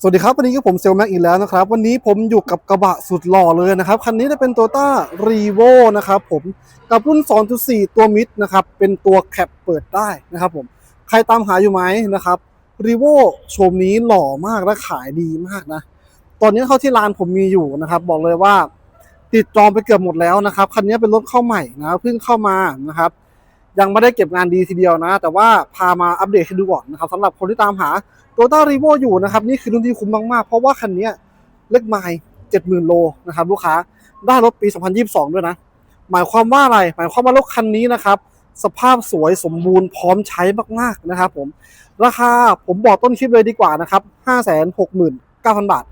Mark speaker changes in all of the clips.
Speaker 1: สวัสดีครับ วันนี้ก็ผมเซลแม็กอีกแล้วนะครับ วันนี้ผมอยู่กับกระบะสุดหล่อเลยนะครับ คันนี้จะเป็น Toyota r e v o นะครับผมกับรุ่น 2.4 ตัวมิดนะครับ เป็นตัวแคปเปิดได้นะครับผมใครตามหาอยู่ไหมนะครับ r e v o โฉมนี้หล่อมากและขายดีมากนะ ตอนนี้เข้าที่ร้านผมมีอยู่นะครับ บอกเลยว่าติดจองไปเกือบหมดแล้วนะครับ คันนี้เป็นรถเข้าใหม่นะเพิ่งเข้ามานะครับ ยังไม่ได้เก็บงานดีทีเดียวนะ แต่ว่าพามาอัปเดตให้ดูก่อนนะครับสำหรับคนที่ตามหาโตต้ารีโวอยู่นะครับ นี่คือรุ่นที่คุ้มมากๆ เพราะว่าคันนี้เล็กไมล์เจ็ดหมื่นโลนะครับ ลูกค้าได้รถปี 2022 ด้วยนะ หมายความว่าอะไร หมายความว่ารถคันนี้นะครับ สภาพสวยสมบูรณ์พร้อมใช้มากๆนะครับผมราคาผมบอกต้นคลิปเลยดีกว่านะครับ 569,000 บาท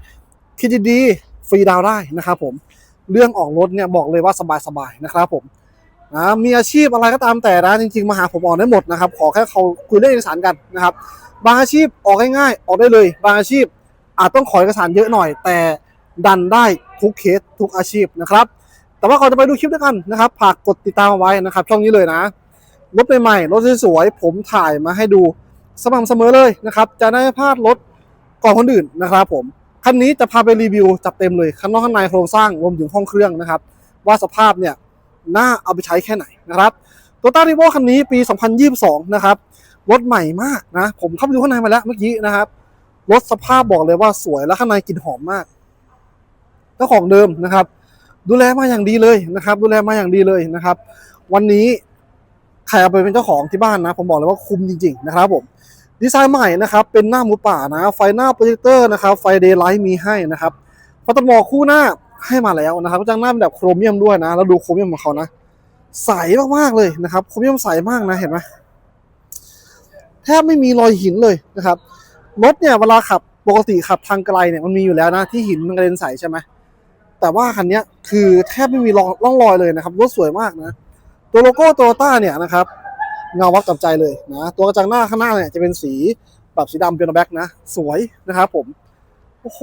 Speaker 1: คิดดีๆฟรีดาวได้นะครับผมเรื่องออกรถเนี่ยบอกเลยว่าสบายๆนะครับผม นะมีอาชีพอะไรก็ตามแต่นะจริงๆมาหาผมออกได้หมดนะครับ ขอแค่เขาคุยเรื่องเอกสารกันนะครับ บางอาชีพออกง่ายๆออกได้เลย บางอาชีพอาจต้องขอเอกสารเยอะหน่อย แต่ดันได้ทุกเคสทุกอาชีพนะครับ แต่ว่าก่อนจะไปดูคลิปด้วยกันนะครับฝากกดติดตามเอาไว้นะครับ ช่องนี้เลยนะรถใหม่ๆรถสวยๆผมถ่ายมาให้ดูสม่ำเสมอเลยนะครับ จะได้พลาดรถก่อนคนอื่นนะครับผมคันนี้จะพาไปรีวิวจัดเต็มเลยข้างนอกข้างในโครงสร้างรวมถึงห้องเครื่องนะครับ ว่าสภาพเนี่ย น่าเอาไปใช้แค่ไหนนะครับโตต้ารีโวคันนี้ปี 2022 นะครับ รถใหม่มากนะ ผมเข้าไปดูข้างในมาแล้วเมื่อกี้นะครับ รถสภาพบอกเลยว่าสวยและข้างในกลิ่นหอมมากเจ้าของเดิมนะครับ ดูแลมาอย่างดีเลยนะครับ ดูแลมาอย่างดีเลยนะครับ วันนี้ใครเอาไปเป็นเจ้าของที่บ้านนะ ผมบอกเลยว่าคุ้มจริง ๆ นะครับผมดีไซน์ใหม่นะครับเป็นหน้าหมูป่านะ ไฟหน้าโปรเจคเตอร์นะครับไฟเดย์ไลท์มีให้นะครับฟัตเตมอคู่หน้า ให้มาแล้วนะครับก็จังหน้าเป็นแบบโครเมียมด้วยนะ แล้วดูโครเมียมของเขานะ ใสมากๆเลยนะครับ โครเมียมใสมากนะ เห็นไหมแทบไม่มีรอยหินเลยนะครับ รถเนี่ยเวลาขับปกติขับทางไกลเนี่ยมันมีอยู่แล้วนะ ที่หินมันกระเด็นใสใช่ไหมแต่ว่าคันนี้คือแทบไม่มีรองร่องรอยเลยนะครับ รถสวยมากนะ ตัวโลโก้โตโยต้าเนี่ยนะครับเงาวัดกับใจเลยนะ ตัวกระจังหน้าข้างหน้าเนี่ยจะเป็นสีแบบสีดำเป็นแบ็กนะ สวยนะครับผม โอ้โห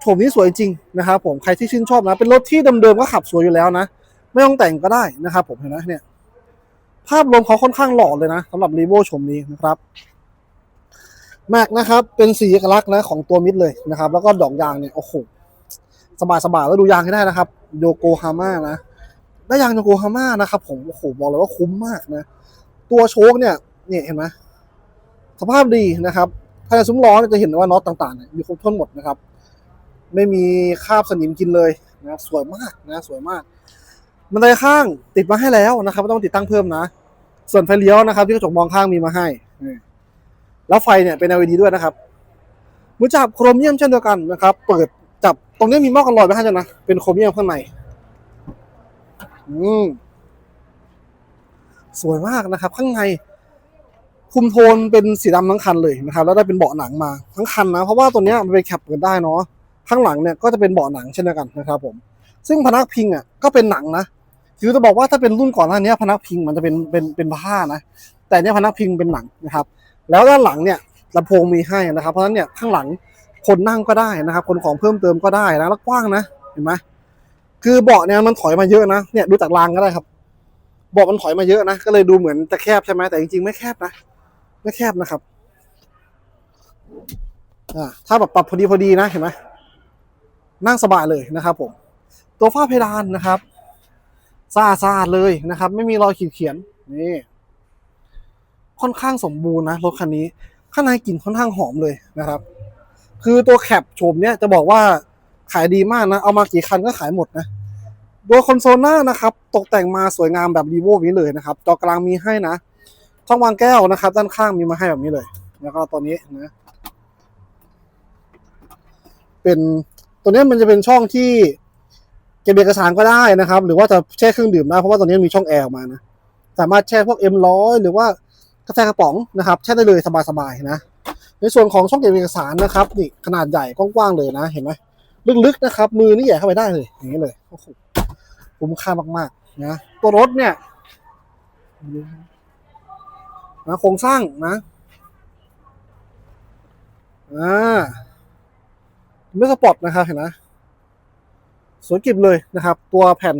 Speaker 1: โฉมนี้สวยจริงนะครับผมใครที่ชื่นชอบนะ เป็นรถที่เดิมๆก็ขับสวยอยู่แล้วนะ ไม่ต้องแต่งก็ได้นะครับผมเห็นไหมเนี่ย ภาพรวมเขาค่อนข้างหล่อเลยนะสำหรับรีโวชมนี้นะครับแม็กนะครับ เป็นสีเอกลักษณ์นะของตัวมิดเลยนะครับ แล้วก็ดอกยางเนี่ยโอ้โหสบายสบายๆแล้วดูยางให้ได้นะครับโยโกฮาม่านะได้ยางโยโกฮาม่านะครับ ผมโอ้โหบอกเลยว่าคุ้มมากนะ ตัวโชคเนี่ยเนี่ยเห็นไหมสภาพดีนะครับภาซุ้มล้อจะเห็นว่าน็อตต่างๆเนี่ยอยู่ครบถ้วนหมดนะครับ ไม่มีคราบสนิมกินเลยนะสวยมากนะสวยมากบันไดข้างติดมาให้แล้วนะครับไม่ต้องติดตั้งเพิ่มนะ ส่วนไฟเลี้ยวนะครับ ที่กระจกมองข้างมีมาให้ แล้วไฟเนี่ยเป็น LED ด้วยนะครับมือจับโครเมียมเช่นเดียวกันนะครับ เปิดจับตรงนี้มีหม้อกันลอยไปให้ด้วยนะ เป็นโครเมียมข้างใน อืมสวยมากนะครับ ข้างใน คุมโทนเป็นสีดำทั้งคันเลยนะครับ แล้วได้เป็นเบาะหนังมาทั้งคันนะ เพราะว่าตัวเนี้ยมันเป็นแคปเปิดได้เนาะ ข้างหลังเนี่ยก็จะเป็นเบาะหนังเช่นเดียวกันนะครับผมซึ่งพนักพิงอะก็เป็นหนังนะคือจะบอกว่าถ้าเป็นรุ่นก่อนหน้านี้พนักพิงมันจะเป็นเป็นเป็นผ้านะแต่เนี่ยพนักพิงเป็นหนังนะครับ แล้วด้านหลังเนี่ยลำโพงมีให้นะครับ เพราะฉะนั้นเนี่ยข้างหลังคนนั่งก็ได้นะครับ คนของเพิ่มเติมก็ได้นะแล้วกว้างนะเห็นไหมคือเบาะเนี่ยมันถอยมาเยอะนะเนี่ยดูจากรางก็ได้ครับเบาะมันถอยมาเยอะนะก็เลยดูเหมือนจะแคบใช่ไหมแต่จริงๆไม่แคบนะไม่แคบนะครับอ่าถ้าแบบปรับพอดีพอดีนะเห็นไหม นั่งสบายเลยนะครับผม ตัวฝ้าเพดานนะครับสะอาดสะอาดเลยนะครับ ไม่มีรอยขีดเขียนนี่ค่อนข้างสมบูรณ์นะรถคันนี้ ข้างในกลิ่นค่อนข้างหอมเลยนะครับ คือตัวแคปโฉมเนี้ยจะบอกว่าขายดีมากนะ เอามากี่คันก็ขายหมดนะตัวคอนโซลหน้านะครับ ตกแต่งมาสวยงามแบบรีโวนี้เลยนะครับ จอกลางมีให้นะช่องวางแก้วนะครับ ด้านข้างมีมาให้แบบนี้เลย แล้วก็ตัวนี้นะ เป็น ตัวนี้มันจะเป็นช่องที่เก็บเอกสารก็ได้นะครับ หรือว่าจะแช่เครื่องดื่มได้เพราะว่าตอนนี้มีช่องแอร์ออกมานะสามารถแช่พวกเอ็มร้อยหรือว่ากาแฟกระป๋องนะครับแช่ได้เลยสบายๆนะในส่วนของช่องเก็บเอกสารนะครับนี่ขนาดใหญ่กว้างๆเลยนะ เห็นไหมลึกๆนะครับ มือนี่ใหญ่เข้าไปได้เลย อย่างนี้เลยโอ้โหคุ้มค่ามากๆนะตัวรถเนี่ยนะโครงสร้างนะอ่า ไม่สปอร์ตนะครับเห็นไหมสวยกริบเลยนะครับ ตัวแผ่น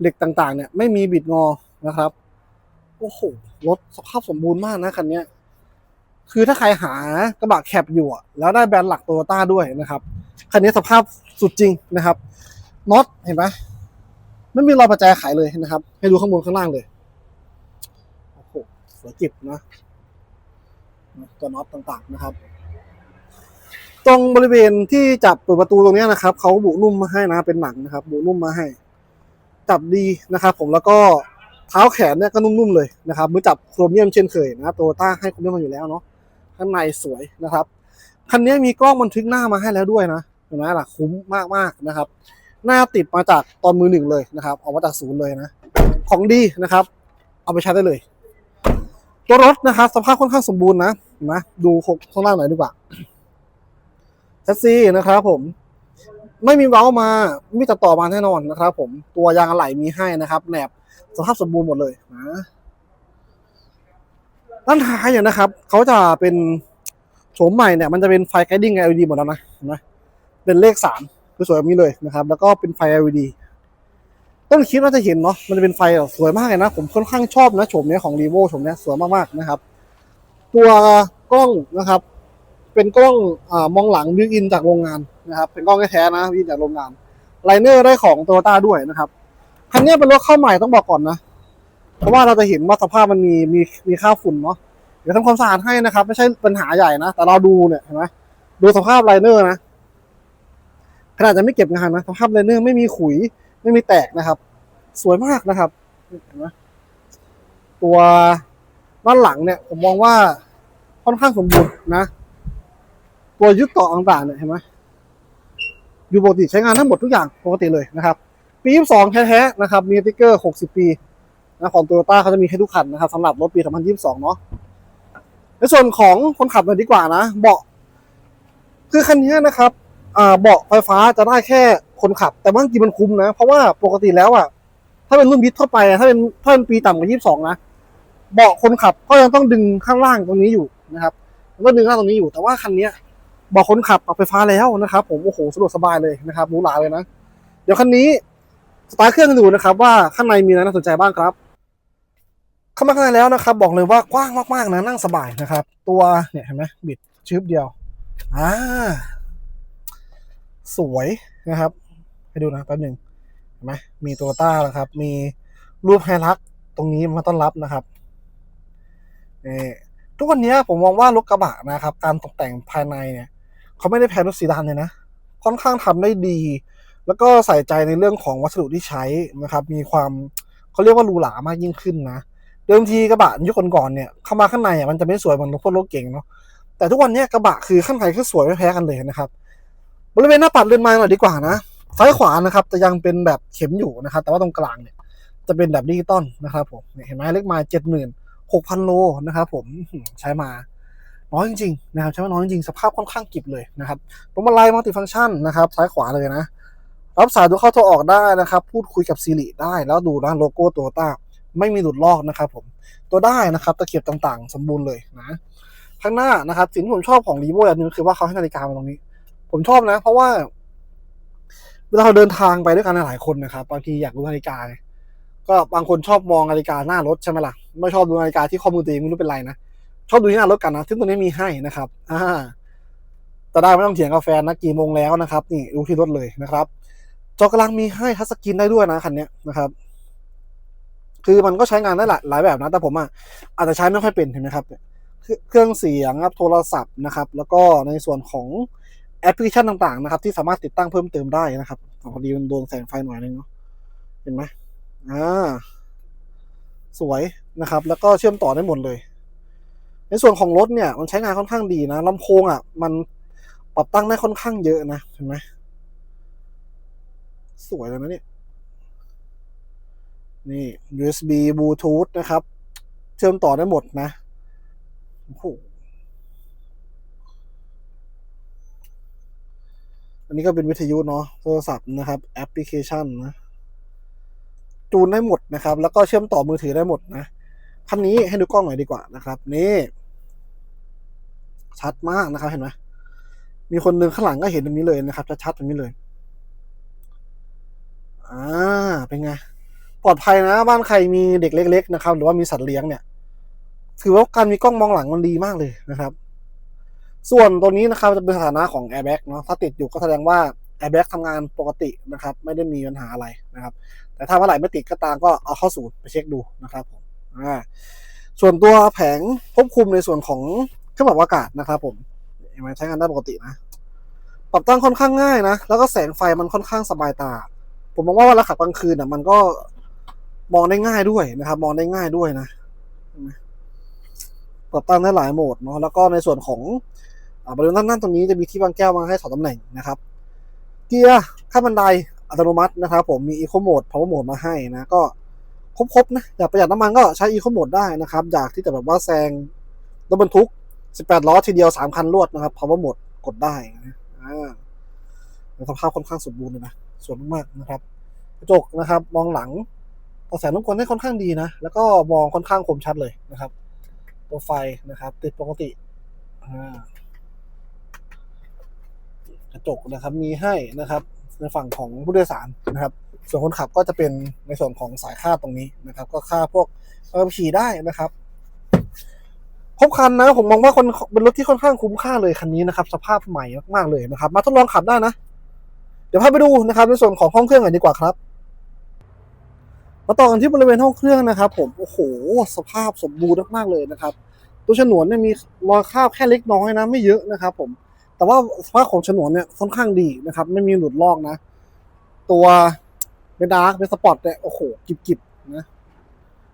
Speaker 1: เหล็กต่างๆ เนี่ยไม่มีบิดงอนะครับโอ้โหรถสภาพสมบูรณ์มากนะคันนี้คือถ้าใครหากระบะแคปอยู่แล้วได้แบรนด์หลักโตโยต้าด้วยนะครับคันนี้สภาพสุดจริงนะครับน็อตเห็นไหมไม่มีรอยประแจไขเลยนะครับ ให้ดูข้างบนข้างล่างเลยโอ้โหสวยจิบนะตัวน็อตต่างๆนะครับ ตรงบริเวณที่จับเปิดประตูตรงนี้นะครับเขาบุนุ่มมาให้นะเป็นหนังนะครับ บุนุ่มมาให้ จับดีนะครับ ผมแล้วก็เท้าแขนเนี่ยก็นุ่มๆเลยนะครับมือจับโครเมียมเช่นเคยนะครับโตโยต้าให้โครเมียมมาอยู่แล้วเนาะข้างในสวยนะครับคันนี้มีกล้องบันทึกหน้ามาให้แล้วด้วยนะเห็นไหมล่ะคุ้มมากๆนะครับ หน้าติดมาจากตอนมือหนึ่งเลยนะครับออกมาจากศูนย์เลยนะ ของดีนะครับ เอาไปใช้ได้เลย ตัวรถนะครับ สภาพค่อนข้างสมบูรณ์นะนไหมดูข้างล่างหน่อยดีกว่า ท็กซี่นะครับผม ไม่มีเว้ามาไม่มีตัดต่อมาแน่นอนนะครับ ผมตัวยางอะไหล่มีให้นะครับแหนบสภาพสมบูรณ์หมดเลยนะด้านท้ายเนี่ยนะครับเขาจะเป็นโฉมใหม่เนี่ยมันจะเป็นไฟ guiding LED หมดแล้วนะเห็นไหมเป็นเลขสามสวยแบบนี้เลยนะครับ แล้วก็เป็นไฟ LED ต้นคิดว่าจะเห็นเนาะมันจะเป็นไฟสวยมากเลยนะ ผมค่อนข้างชอบนะโฉมเนี้ยของ r ีโวโฉมเนี้ยสวยมากๆนะครับ ตัวกล้องนะครับ เป็นกล้องอมองหลังบิวอินจากโรงงานนะครับเป็นกล้องแท้ๆนะบิวอินจากโรงงานไลเนอร์ได้ของโตโยต้าด้วยนะครับคันนี้เป็นรถเข้าใหม่ต้องบอกก่อนนะ เพราะว่าเราจะเห็นว่าสภาพมันมีมีมีค่าฝุ่นเนาะเดี๋ยวทำความสะอาดให้นะครับ ไม่ใช่ปัญหาใหญ่นะ แต่เราดูเนี่ยเห็นไหมดูสภาพไลเนอร์นะขนาดจะไม่เก็บงานนะสภาพไลเนอร์ไม่มีขุย ไม่มีแตกนะครับ สวยมากนะครับเห็นไหมตัวด้านหลังเนี่ย ผมมองว่าค่อนข้างสมบูรณ์นะ ตัวยึดเกาะต่างๆเนี่ยเห็นไหมอยู่ปกติใช้งานทั้งหมดทุกอย่างปกติเลยนะครับ ปี22แท้ๆนะครับ มีติ๊กเกอร์ 60 ปีนะของโตโยต้าเขาจะมีให้ทุกคันนะครับสำหรับรถปี 2022 เนาะในส่วนของคนขับหน่อยดีกว่านะ เบาะ คือคันนี้นะครับเบาะไฟฟ้าจะได้แค่คนขับ แต่ว่าจริงมันคุ้มนะ เพราะว่าปกติแล้วอะถ้าเป็นรุ่นบิททั่วไปอะถ้าเป็นถ้าเป็นปีต่ำกว่า 22 นะ เบาะคนขับก็ยังต้องดึงข้างล่างตรงนี้อยู่นะครับมันก็ดึงข้างล่างตรงนี้อยู่แต่ว่าคันนี้ บาะคนขับปรับไฟฟ้าแล้วนะครับ ผมโอ้โหสะดวกสบายเลยนะครับหรูหราเลยนะ เดี๋ยวคันนี้สตาร์ทเครื่องกันดูนะครับ ว่าข้างในมีอะไรน่าสนใจบ้างครับ เข้ามาข้างในแล้วนะครับ บอกเลยว่ากว้างมากๆนะนั่งสบายนะครับ ตัวเนี่ยเห็นไหมบิดชึบเดียวอ่าสวยนะครับให้ดูนะแป๊บหนึ่งเห็นไหมมีตัวต้านะครับ มีรูปไฮรักตรงนี้มาต้อนรับนะครับนี่ทุกวันนี้ผมมองว่ารถกระบะนะครับ การตกแต่งภายในเนี่ย เขาไม่ได้แพงรถสีดำเลยนะ ค่อนข้างทำได้ดี แล้วก็ใส่ใจในเรื่องของวัสดุที่ใช้นะครับ มีความเขาเรียกว่าหรูหรามากยิ่งขึ้นนะเดิมทีกระบะยุคก่อนๆเนี่ยเข้ามาข้างในอะมันจะไม่สวยเหมือนรถพวกรถเก่งเนาะแต่ทุกวันนี้กระบะคือข้างในคือสวยไม่แพ้กันเลยนะครับบริเวณหน้าปัดเรือนไม้หน่อยดีกว่านะซ้ายขวานะครับจะยังเป็นแบบเข็มอยู่นะครับ แต่ว่าตรงกลางเนี่ยจะเป็นแบบดิจิตอลนะครับผมเห็นไหมเลขไม้เจ็ดหมื่นหกพันโลนะครับผมใช้มา น้อยจริงๆนะครับใช้มาน้อยจริงสภาพค่อนข้างกิบเลยนะครับผมมาไล่มัลติฟังก์ชันนะครับซ้ายขวาเลยนะ รับสายดูเข้าโทรออกได้นะครับ พูดคุยกับซีรีได้แล้วดูนะโลโก้โตโยต้าไม่มีหลุดลอกนะครับผมตัวได้นะครับตะเกียบต่างๆ สมบูรณ์เลยนะข้างหน้านะครับสิ่งที่ผมชอบของรีโวอย่างนึงคือว่าเขาให้นาฬิกามาตรงนี้ ผมชอบนะ เพราะว่าเวลาเราเดินทางไปด้วยกันหลายคนนะครับบางทีอยากดูนาฬิกา ก็บางคนชอบมองนาฬิกาหน้ารถใช่ไหมล่ะไม่ชอบดูนาฬิกาที่ข้อมือตัวเองไม่รู้เป็นไรนะ ชอบดูที่หน้ารถกันนะซึ่งตัวนี้มีให้นะครับอ่าจะได้ไม่ต้องเถียงกับแฟนะกี่โมงแล้วนะครับ นี่ดูที่รถเลยนะครับ จอกำลังมีให้ทัชสกรีนได้ด้วยนะคันนี้นะครับ คือมันก็ใช้งานได้หลายหลายแบบนะ แต่ผมอะอาจจะใช้ไม่ค่อยเป็นเห็นไหมครับเครื่องเครื่องเสียงครับโทรศัพท์นะครับ แล้วก็ในส่วนของแอปพลิเคชันต่างๆนะครับ ที่สามารถติดตั้งเพิ่มเติมได้นะครับพอดีมันโดนแสงไฟหน่อยนึงเนาะเห็นไหมอ่าสวยนะครับ แล้วก็เชื่อมต่อได้หมดเลย ในส่วนของรถเนี่ยมันใช้งานค่อนข้างดีนะลำโพงอะมันปรับตั้งได้ค่อนข้างเยอะนะเห็นไหมสวยเลยนะเนี่ยนี่ USB Bluetooth นะครับ เชื่อมต่อได้หมดนะโอ้โหอันนี้ก็เป็นวิทยุเนาะโทรศัพท์นะครับแอปพลิเคชันนะ จูนได้หมดนะครับ แล้วก็เชื่อมต่อมือถือได้หมดนะ คันนี้ให้ดูกล้องหน่อยดีกว่านะครับ นี่ ชัดมากนะครับเห็นไหมมีคนหนึ่งข้างหลังก็เห็นตรงนี้เลยนะครับชัดๆตรงนี้เลยอ่าเป็นไงปลอดภัยนะ บ้านใครมีเด็กเล็ก ๆ นะครับ หรือว่ามีสัตว์เลี้ยงเนี่ย ถือว่าการมีกล้องมองหลังมันดีมากเลยนะครับ ส่วนตัวนี้นะครับจะเป็นสถานะของ airbag เนาะถ้าติดอยู่ก็แสดงว่า airbag ทำงานปกตินะครับ ไม่ได้มีปัญหาอะไรนะครับ แต่ถ้าเมื่อไหร่ไม่ติดก็ตามก็เอาเข้าศูนย์ไปเช็คดูนะครับผม อ่าส่วนตัวแผงควบคุมในส่วนของเครื่องปรับอากาศนะครับผมเห็นไหมใช้งานได้ปกตินะ ปรับตั้งค่อนข้างง่ายนะ แล้วก็แสงไฟมันค่อนข้างสบายตา ผมมองว่าเวลาขับกลางคืนอะ มันก็มองได้ง่ายด้วยนะครับ มองได้ง่ายด้วยนะปรับตั้งได้หลายโหมดเนาะแล้วก็ในส่วนของอบริเวณด้านหน้าตรงนี้จะมีที่วางแก้วมาให้สองตำแหน่งนะครับ เกียร์ขั้นบันไดอัตโนมัตินะครับ ผมมี Eco Mode Power Mode มาให้นะก็ ครบๆนะอยากประหยัดน้ำมันก็ใช้ Eco Mode ได้นะครับ อยากที่จะแบบว่าแซงรถบรรทุก 18 ล้อทีเดียว 3 คันรวดนะครับ Power Mode กดได้นะสภาพค่อนข้างสมบูรณ์เลยนะสวยมากๆนะครับกระจกนะครับ มองหลังต่อแสงรบกวนได้ค่อนข้างดีนะ แล้วก็มองค่อนข้างคมชัดเลยนะครับ ตัวไฟนะครับ ติดปกติกระจกนะครับมีให้นะครับ ในฝั่งของผู้โดยสารนะครับ ส่วนคนขับก็จะเป็นในส่วนของสายคาดตรงนี้นะครับ ก็ค่าพวกเออขี่ได้นะครับครบคันนะผมมองว่าคนเป็นรถที่ค่อนข้างคุ้มค่าเลยคันนี้นะครับ สภาพใหม่มากๆเลยนะครับ มาทดลองขับได้นะ เดี๋ยวพาไปดูนะครับ ในส่วนของห้องเครื่องกันดีกว่าครับ มาต่อกันที่บริเวณห้องเครื่องนะครับ ผมโอ้โห สภาพสมบูรณ์มากๆเลยนะครับ ตัวฉนวนเนี่ยมีรอยคราบแค่เล็กน้อยนะ ไม่เยอะนะครับ ผม แต่ว่าสภาพของฉนวนเนี่ยค่อนข้างดีนะครับ ไม่มีหลุดลอกนะ ตัว เบดาร์กเบสปอร์ตเนี่ยโอ้โหกิบกิบนะ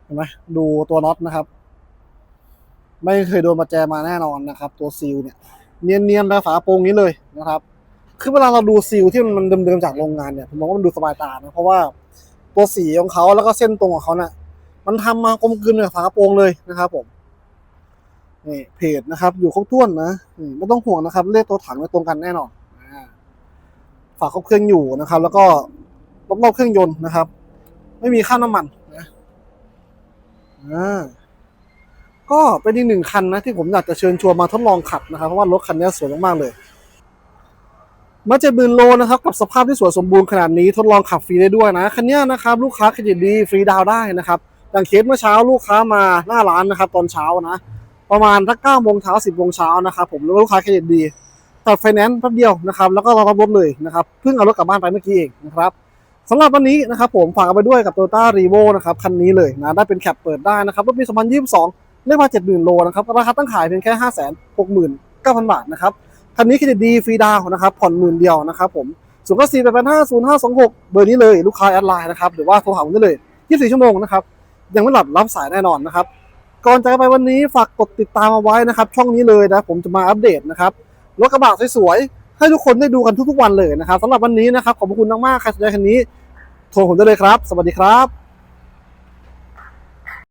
Speaker 1: เห็นไหมดูตัวน็อตนะครับ ไม่เคยโดนมาแจมาแน่นอนนะครับ ตัวซีลเนี่ยเนียนๆแบบฝาโปรงนี้เลยนะครับ คือเวลาเราดูซีลที่มันเดิมๆจากโรงงานเนี่ยผมมองว่ามันดูสบายตานะเพราะว่าตัวสีของเขาแล้วก็เส้นตรงของเขาเนี่ยมันทำมากลมกลืนกับฝากระโปรงเลยนะครับ ผมนี่เพจนะครับ อยู่ครบถ้วนนะนี่ไม่ต้องห่วงนะครับ เลขตัวถังไม่ตรงกันแน่นอนอ่าฝาครอบเครื่องอยู่นะครับ แล้วก็ รอบๆเครื่องยนต์นะครับ ไม่มีค่าน้ำมันนะอ่าก็เป็นอีกหนึ่งคันนะที่ผมอยากจะเชิญชวนมาทดลองขับนะครับ เพราะว่ารถคันนี้สวยมากๆเลยมาเจ็ดหมื่นโลนะครับกับสภาพที่สวยสมบูรณ์ขนาดนี้ทดลองขับฟรีได้ด้วยนะคันนี้นะครับลูกค้าเครดิตดีฟรีดาวได้นะครับอย่างเคสเมื่อเช้าลูกค้ามาหน้าร้านนะครับตอนเช้านะประมาณทักเก้าโมงเช้าสิบโมงเช้านะครับผมแล้วลูกค้าเครดิตดีตัดไฟแนนซ์แป๊บเดียวนะครับแล้วก็รอรับรถเลยนะครับเพิ่งเอารถกลับบ้านไปเมื่อกี้เองนะครับ สำหรับวันนี้นะครับผมฝากไปด้วยกับ Toyota r e v o นะครับคันนี้เลยนะได้เป็นแคปเปิดได้นะครับรถปี 2022ได้มา 70,000 โลนะครับราคาตั้งขายเพียงแค่ 569,000 บาทนะครับคันนี้ครดิตดีฟรีดาวนะครับผ่อนหมื่นเดียวนะครับผมศูนย์เก้าสี่แปดแปดห้าศูนย์ห้าสองหกเบอร์นี้เลยลูกค้าแอดไลน์นะครับหรือว่าโทรหาผมได้เลยยี่สี่ชั่วโมงนะครับยังไม่หลับรับสายแน่นอนนะครับก่อนจะไปวันนี้ฝากกดติดตามเอาไว้นะครับช่องนี้เลยนะผมจะมาอัปเดตนะครับรถกระบะสวยๆ ให้ทุกคนได้ดูกันทุกๆวันเลยนะครับสำหรับวันนี้นะครับขอบคุณมากๆใครสนใจคันนี้โทรผมได้เลยครับ สวัสดีครับ